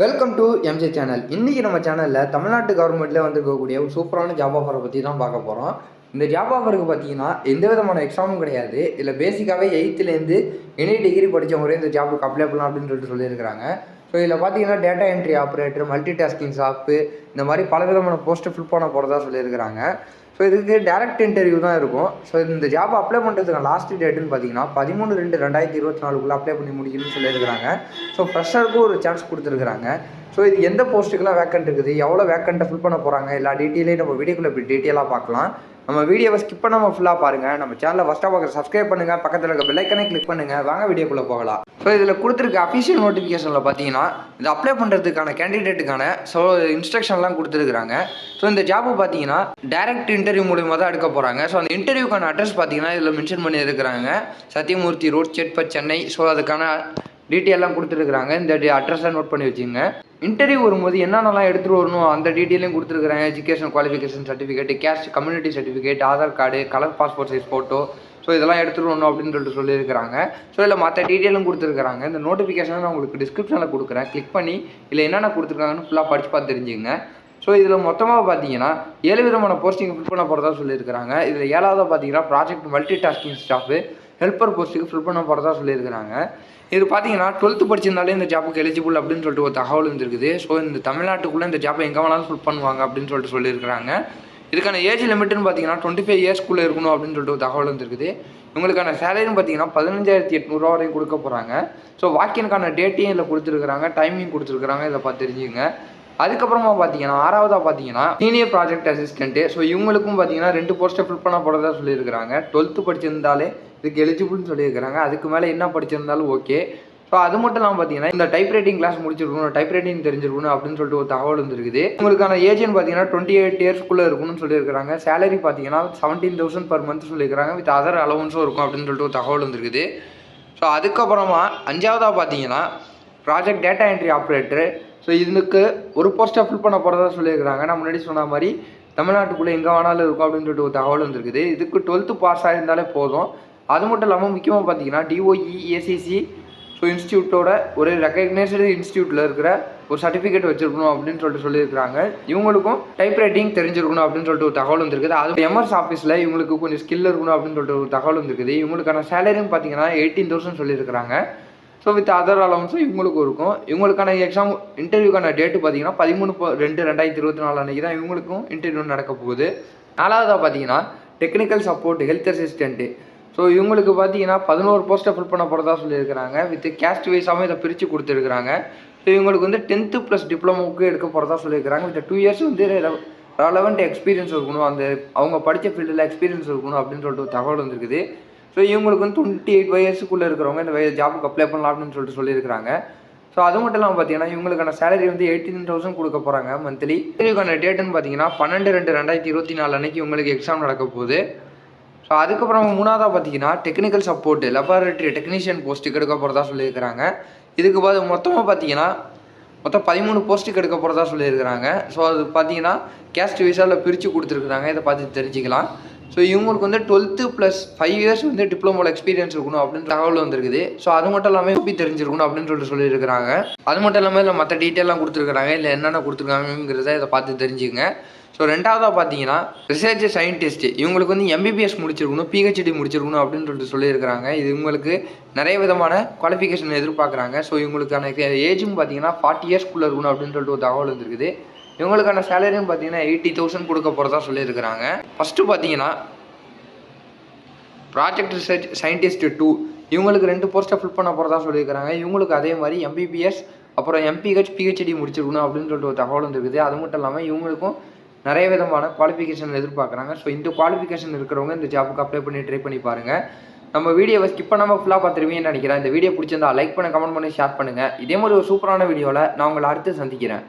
Welcome to MJ channel இன்றைக்கி நம்ம சேனலில் தமிழ்நாட்டு கவர்மெண்ட்டில் வந்திருக்கக்கூடிய ஒரு சூப்பரான ஜாப் ஆஃபரை பற்றி தான் பார்க்க போகிறோம் இந்த ஜாப் ஆஃபருக்கு பார்த்தீங்கன்னா எந்த விதமான எக்ஸாமும் கிடையாது. இல்லை பேசிக்காகவே எயித்துலேருந்து எனி டிகிரி படித்தவங்களே இந்த ஜாபுக்கு அப்ளை பண்ணலாம் அப்படின்னு சொல்லிட்டு சொல்லியிருக்கிறாங்க. ஸோ இதில் பார்த்தீங்கன்னா data entry operator multitasking shop இந்த மாதிரி பல விதமான போஸ்ட்டு ஃபில் பண்ண போகிறதா சொல்லியிருக்கிறாங்க. ஸோ இதுக்கு டேரக்ட் இன்டர்வியூ தான் இருக்கும். ஸோ இந்த ஜாப் அப்ளை பண்ணுறதுக்கு லாஸ்ட் டேட்டுன்னு பார்த்தீங்கன்னா பதிமூணு ரெண்டு ரெண்டாயிரத்தி இருபத்தி நாலுக்குள்ளே அப்ளை பண்ணி முடிக்கணும்னு சொல்லியிருக்கிறாங்க. ஸோ ஃப்ரெஷருக்கும் ஒரு சான்ஸ் கொடுத்துருக்குறாங்க. ஸோ இது எந்த போஸ்ட்டுக்கெல்லாம் வேக்கண்ட் இருக்குது? எவ்வளோ வேக்கண்ட்டை ஃபில் பண்ண போகிறாங்க எல்லா டீட்டெயிலையும் நம்ம வீடியோக்குள்ளே இப்படி டீட்டெயிலாக பார்க்கலாம். நம்ம வீடியோவை ஸ்கிப் பண்ணாமல் ஃபுல்லாக பாருங்கள் நம்ம சேனலில் ஃபஸ்ட்டாக பார்க்குற சப்ஸ்கிரைப் பண்ணுங்கள் பக்கத்தில் இருக்க பெல்லைக்கனே கிளிக் பண்ணுங்கள் வாங்க வீடியோக்குள்ளே போகலாம். ஸோ இதில் கொடுத்துருக்க அஃபிஷியல் நோட்டிஃபிகேஷனில் பார்த்தீங்கன்னா இது அப்ளை பண்ணுறதுக்கான கேண்டிடேட்டுக்கான ஸோ இன்ஸ்ட்ரக்ஷன்லாம் கொடுத்துருக்குறாங்க. ஸோ இந்த ஜாப்பு பார்த்தீங்கன்னா டேரக்ட் இன்டர்வியூ மூலியமாக தான் எடுக்க போகிறாங்க ஸோ அந்த இன்டர்வியூக்கான அட்ரஸ் பார்த்தீங்கன்னா இதில் மென்ஷன் பண்ணி இருக்கிறாங்க ரோட் செட்பட் சென்னை. ஸோ அதுக்கான டீட்டெயிலாம் கொடுத்துருக்குறாங்க. இந்த அட்ரஸை நோட் பண்ணி வச்சுங்க இன்டர்வியூ வரும்போது என்னென்னலாம் எடுத்துகிட்டு வரணும் அந்த டீட்டெயிலையும் கொடுத்துருக்குறாங்க. Education qualification certificate caste community certificate Aadhaar card colour passport size photo so இதெல்லாம் எடுத்துகிட்டு வரணும் அப்படின்னு சொல்லிட்டு சொல்லியிருக்கிறாங்க. ஸோ இல்லை மற்ற டீட்டெயிலும் கொடுத்துருக்குறாங்க. இந்த நோட்டிஃபிகேஷனை நான் உங்களுக்கு டிஸ்கிரிப்ஷனில் கொடுக்குறேன். கிளிக் பண்ணி இல்லை என்னென்ன கொடுத்துருக்காங்கன்னு ஃபுல்லாக படித்து பார்த்து தெரிஞ்சுங்க ஸோ இதில் மொத்தமாக பார்த்தீங்கன்னா ஏழு விதமான போஸ்டிங் ஃபில் பண்ண போகிறதா சொல்லியிருக்கிறாங்க. இதில் ஏழாவதாக பார்த்தீங்கன்னா project multi tasking staff helper போஸ்ட்டுக்கு ஃபில் பண்ண போகிறதா சொல்லியிருக்கிறாங்க. இது பார்த்தீங்கன்னா டுவெல்த்து படிச்சிருந்தாலே இந்த ஜாப்புக்கு எலிஜிபிள் அப்படின்னு சொல்லிட்டு ஒரு தகவல் இருந்திருக்குது. ஸோ இந்த தமிழ்நாட்டுக்குள்ளே இந்த ஜாப்பை எங்கே வேணாலும் ஃபில் பண்ணுவாங்க அப்படின்னு சொல்லிட்டு சொல்லியிருக்கிறாங்க. இதுக்கான ஏஜ் லிமிட்னு பார்த்தீங்கன்னா டுவெண்ட்டி ஃபைவ் இயர்ஸ்க்குள்ளே இருக்கணும் அப்படின்னு சொல்லிட்டு ஒரு தகவல் இருந்திருக்குது. இவங்களுக்கான சேலரின்னு பார்த்தீங்கன்னா பதினஞ்சாயிரத்தி எட்நூறுவா வரையும் கொடுக்க போகிறாங்க ஸோ வாக்கினுக்கான டேட்டையும் இதில் கொடுத்துருக்குறாங்க டைமிங் கொடுத்துருக்குறாங்க இதை பார்த்து தெரிஞ்சுங்க அதுக்கப்புறமா பார்த்தீங்கன்னா ஆறாவதாக பார்த்தீங்கன்னா சீனியர் ப்ராஜெக்ட் அசிஸ்டன்ட்டு ஸோ இவங்களுக்கும் பார்த்தீங்கன்னா ரெண்டு போஸ்ட்டை ஃபில் பண்ண போகிறதா சொல்லியிருக்கிறாங்க. டுவெல்த்து படிச்சிருந்தாலே இதுக்கு எலிஜிபிள்னு சொல்லியிருக்கிறாங்க. அதுக்கு மேலே என்ன படிச்சிருந்தாலும் ஓகே ஸோ அது மட்டும் இல்லாமல் பார்த்தீங்கன்னா இந்த டைப் ரைட்டிங் கிளாஸ் முடிச்சிருக்கணும் டைப் ரைட்டிங் தெரிஞ்சிருக்கணும் அப்படின்னு சொல்லிட்டு ஒரு தகவல் வந்துருக்குது. உங்களுக்கான ஏஜ்னு பார்த்தீங்கன்னா டுவெண்ட்டி எயிட் இயர்ஸ்க்குள்ளே இருக்கணும்னு சொல்லியிருக்காங்க சேலரி பார்த்தீங்கன்னா செவன்டீன் தௌசண்ட் பர் மந்த் சொல்லியிருக்காங்க வித் அதர் அலவன்ஸும் இருக்கும் அப்படின்னு சொல்லிட்டு ஒரு தகவல் வந்துருக்குது. ஸோ அதுக்கப்புறமா அஞ்சாவதாக பார்த்தீங்கன்னா project data entry operator so இதுக்கு ஒரு போஸ்ட்டை ஃபில் பண்ண போகிறதா சொல்லியிருக்கிறாங்க. நான் முன்னாடி சொன்ன மாதிரி தமிழ்நாட்டுக்குள்ளே எங்கே வேணாலும் இருக்கும் அப்படின்னு சொல்லிட்டு ஒரு தகவல் வந்துருக்குது. இதுக்கு டுவெல்த்து பாஸ் ஆகிருந்தாலே போதும். அது மட்டும் இல்லாமல் முக்கியமாக பார்த்தீங்கன்னா டிஓஇ ஏசிசி ஸோ இன்ஸ்டியூட்டோட ஒரு ரெக்கக்னைஸ்டு இன்ஸ்டியூட்டில் இருக்கிற ஒரு சர்டிஃபிகேட் வச்சிருக்கணும் அப்படின்னு சொல்லிட்டு சொல்லியிருக்காங்க இவங்களுக்கும் டைப் ரைட்டிங் தெரிஞ்சிருக்கணும் அப்படின்னு சொல்லிட்டு ஒரு தகவல் வந்துருக்குது. அது எம்எஸ் ஆஃபீஸில் இவங்களுக்கு கொஞ்சம் ஸ்கில் இருக்கணும் அப்படின்னு சொல்லிட்டு ஒரு தகவல் வந்துருக்குது. இவங்களுக்கான சேலரின்னு பார்த்தீங்கன்னா எயிட்டீன் தௌசண்ட் சொல்லியிருக்கிறாங்க. ஸோ வித் அதர் அலவன்ஸும் இவங்களுக்கும் இருக்கும். இவங்களுக்கான எக்ஸாம் இன்டர்வியூக்கான டேட்டு பார்த்தீங்கன்னா பதிமூணு ரெண்டு ரெண்டாயிரத்தி இருபத்தி நாலு அன்றைக்கி தான் இவங்களுக்கும் இன்டர்வியூ நடக்க போகுது. நாலாவதாக பார்த்தீங்கன்னா technical support health assistant so இவங்களுக்கு பார்த்தீங்கன்னா பதினோரு போஸ்ட்டை ஃபில் பண்ண போகிறதா சொல்லியிருக்கிறாங்க. வித் கேஸ்ட் வைஸாகவும் இதை பிரித்து கொடுத்துருக்குறாங்க. ஸோ இவங்களுக்கு வந்து டென்த்து ப்ளஸ் டிப்ளமோவுக்கு எடுக்க போகிறதா சொல்லியிருக்கிறாங்க. வித் டூ இயர்ஸ் வந்து ரெலவெண்ட் எக்ஸ்பீரியன்ஸ் இருக்கணும். அந்த அவங்க படித்த ஃபீல்டில் எக்ஸ்பீரியன்ஸ் இருக்கணும் அப்படின்னு சொல்லிட்டு ஒரு தகவல் வந்திருக்குது. ஸோ இவங்களுக்கு வந்து டுவெண்ட்டி எயிட் வயசுக்குள்ளே இருக்கிறவங்க இந்த ஜாபுக்கு அப்ளை பண்ணலாம் அப்படின்னு சொல்லிட்டு சொல்லியிருக்கிறாங்க. ஸோ அது மட்டும் இல்லாமல் பார்த்தீங்கன்னா இவங்களுக்கான சேலரி வந்து எயிட்டீன் தௌசண்ட் கொடுக்க போகிறாங்க மந்த்லி இதுக்கான டேட்டுன்னு பார்த்தீங்கன்னா பன்னெண்டு ரெண்டு ரெண்டாயிரத்தி இருபத்தி நாலு அன்னைக்கு உங்களுக்கு எக்ஸாம் நடக்க போகுது. ஸோ அதுக்கப்புறம் மூணாவதாக பார்த்தீங்கன்னா டெக்னிக்கல் சப்போர்ட்டு லெபார்டரி டெக்னீஷியன் போஸ்ட்டுக்கு எடுக்க போகிறதா சொல்லியிருக்கிறாங்க. இதுக்கு பார்த்து மொத்தமாக பார்த்தீங்கன்னா மொத்தம் பதிமூணு போஸ்ட்டுக்கு எடுக்க போகிறதா சொல்லியிருக்கிறாங்க. ஸோ அது பார்த்தீங்கன்னா கேஸ்ட் விசாவில் பிரித்து கொடுத்துருக்குறாங்க. இதை பார்த்து தெரிஞ்சுக்கலாம். ஸோ இவங்களுக்கு வந்து டுவெல்த்து ப்ளஸ் ஃபைவ் இயர்ஸ் வந்து டிப்ளமோவில் எக்ஸ்பீரியன்ஸ் இருக்கணும் அப்படின்னு தகவல் வந்திருக்குது. ஸோ அது மட்டும் இல்லாமல் எப்படி தெரிஞ்சிருக்கணும் அப்படின்னு சொல்லிட்டு சொல்லியிருக்கிறாங்க. அது மட்டும் இல்லாமல் இல்லை மற்ற டீட்டெயிலாம் கொடுத்துருக்குறாங்க. இல்லை என்னென்ன கொடுத்துருக்காங்கிறத இதை பார்த்து தெரிஞ்சுக்கங்க. ஸோ ரெண்டாவதாக பார்த்தீங்கன்னா ரிசர்ச் சயின்டிஸ்ட் இவங்களுக்கு வந்து எம்பிபிஎஸ் முடிச்சிருக்கணும் பிஹெச்டி முடிச்சிருக்கணும் அப்படின்னு சொல்லிட்டு சொல்லியிருக்கிறாங்க. இது இவங்களுக்கு நிறைய விதமான குவாலிஃபிகேஷன் எதிர்பார்க்குறாங்க. ஸோ இவங்களுக்கான ஏஜும் பார்த்தீங்கன்னா ஃபார்ட்டி இயர்ஸ்க்குள்ளே இருக்கணும் அப்படின்னு சொல்லிட்டு ஒரு தகவல் வந்துருக்குது. இவங்களுக்கான சேலரியும் பார்த்தீங்கன்னா எயிட்டி தௌசண்ட் கொடுக்க போகிறதா சொல்லியிருக்கிறாங்க. ஃபஸ்ட்டு பார்த்தீங்கன்னா ப்ராஜெக்ட் ரிசர்ச் சயின்டிஸ்ட் டூ இவங்களுக்கு ரெண்டு போஸ்ட்டை ஃபில் பண்ண போகிறதா சொல்லியிருக்கிறாங்க. இவங்களுக்கு அதே மாதிரி எம்பிபிஎஸ் அப்புறம் எம்பிஹெச் பிஹெச்டி முடிச்சிருக்கணும் அப்படின்னு சொல்லிட்டு ஒரு தகவல் வந்துருக்குது. அது மட்டும் இல்லாமல் இவங்களுக்கும் நிறைய விதமான குவாலிஃபிகேஷன் எதிர்பார்க்குறாங்க. ஸோ இந்த குவாலிஃபிகேஷன் இருக்கிறவங்க இந்த ஜாபுக்கு அப்ளை பண்ணி ட்ரை பண்ணி பாருங்கள் நம்ம வீடியோவை ஸ்கிப் பண்ணாமல் ஃபுல்லாக பார்த்துருவீங்கன்னு நினைக்கிறேன். இந்த வீடியோ பிடிச்சிருந்தா லைக் பண்ண கமெண்ட் பண்ணி ஷேர் பண்ணுங்கள் இதே மாதிரி ஒரு சூப்பரான வீடியோவில் நான் உங்களை அடுத்து சந்திக்கிறேன்.